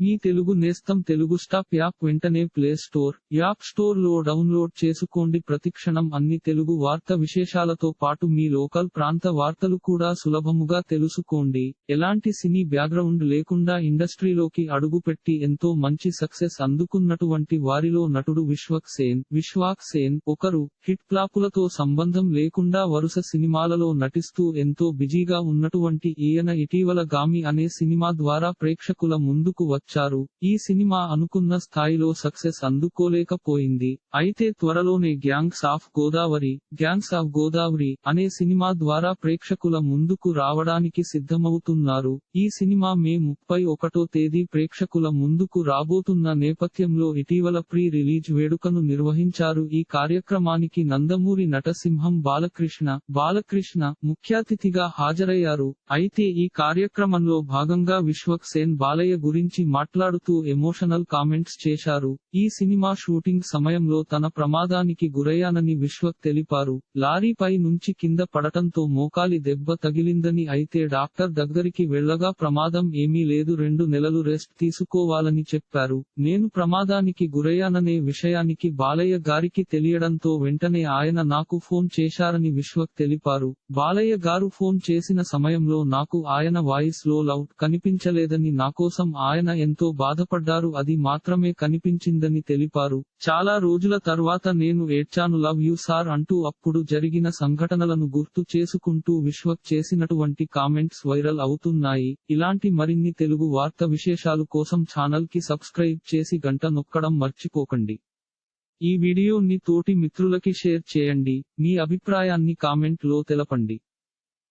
మీ తెలుగు నేస్తం Telugu stop app వెంటనే play store app స్టోర్లో డౌన్లోడ్ చేసుకోండి. ప్రతిక్షణం అన్ని తెలుగు వార్త విశేషాలతో పాటు మీ లోకల్ ప్రాంత వార్తలు కూడా సులభముగా తెలుసుకోండి. ఎలాంటి సినీ బ్యాక్గ్రౌండ్ లేకుండా ఇండస్ట్రీలోకి అడుగుపెట్టి ఎంతో మంచి సక్సెస్ అందుకున్నటువంటి వారిలో నటుడు విశ్వక్ సేన్. విశ్వాక్ సేన్ ఒకరు హిట్ ప్లాపులతో సంబంధం లేకుండా వరుస సినిమాలలో నటిస్తూ ఎంతో బిజీగా ఉన్నటువంటి ఈయన ఇటీవల గామి అనే సినిమా ద్వారా ప్రేక్షకుల ముందుకు వచ్చారు. ఈ సినిమా అనుకున్న స్థాయిలో సక్సెస్ అందుకోలేకపోయింది. అయితే త్వరలోనే gangs of Godavari gangs of Godavari అనే సినిమా ద్వారా ప్రేక్షకుల ముందుకు రావడానికి సిద్ధమవుతున్నారు. ఈ సినిమా మే ముప్పై ఒకటో తేదీ ప్రేక్షకుల ముందుకు రాబోతున్న నేపథ్యంలో ఇటీవల ప్రీ రిలీజ్ వేడుకను నిర్వహించారు. ఈ కార్యక్రమానికి నందమూరి నటసింహం బాలకృష్ణ బాలకృష్ణ ముఖ్యాతిథిగా హాజరయ్యారు. అయితే ఈ కార్యక్రమంలో భాగంగా విశ్వక్ సేన్ బాలయ్య గురించి మాట్లాడుతూ ఎమోషనల్ కామెంట్స్ చేశారు. ఈ సినిమా షూటింగ్ సమయంలో తన ప్రమాదానికి గురయ్యానని విశ్వక్ తెలిపారు. లారీపై నుంచి కింద పడటంతో మోకాలి దెబ్బ తగిలిందని అయితే డాక్టర్ దగ్గరికి వెళ్ళగా ప్రమాదం ఏమీ లేదు రెండు నెలలు రెస్ట్ తీసుకోవాలని చెప్పారు. నేను ప్రమాదానికి గురయ్యాననే విషయానికి బాలయ్య గారికి తెలియడంతో వెంటనే ఆయన నాకు ఫోన్ చేశారని విశ్వక్ తెలిపారు. బాలయ్య గారు ఫోన్ చేసిన సమయంలో నాకు ఆయన వాయిస్లో లౌట్ కనిపించలేదని నాకోసం ఆయన ఎంతో బాధపడ్డారు. అది మాత్రమే కనిపించిందని తెలిపారు. చాలా రోజుల తర్వాత నేను ఏడ్చాను. లవ్ యు సార్ అంటూ అప్పుడు జరిగిన సంఘటనలను గుర్తు చేసుకుంటూ విశ్వక్ చేసినటువంటి కామెంట్స్ వైరల్ అవుతున్నాయి. ఇలాంటి మరిన్ని తెలుగు వార్త విశేషాలు కోసం ఛానల్కి సబ్స్క్రైబ్ చేసి గంట నొక్కడం మర్చిపోకండి. ఈ వీడియోని తోటి మిత్రులకి షేర్ చేయండి. మీ అభిప్రాయాన్ని కామెంట్లో తెలపండి.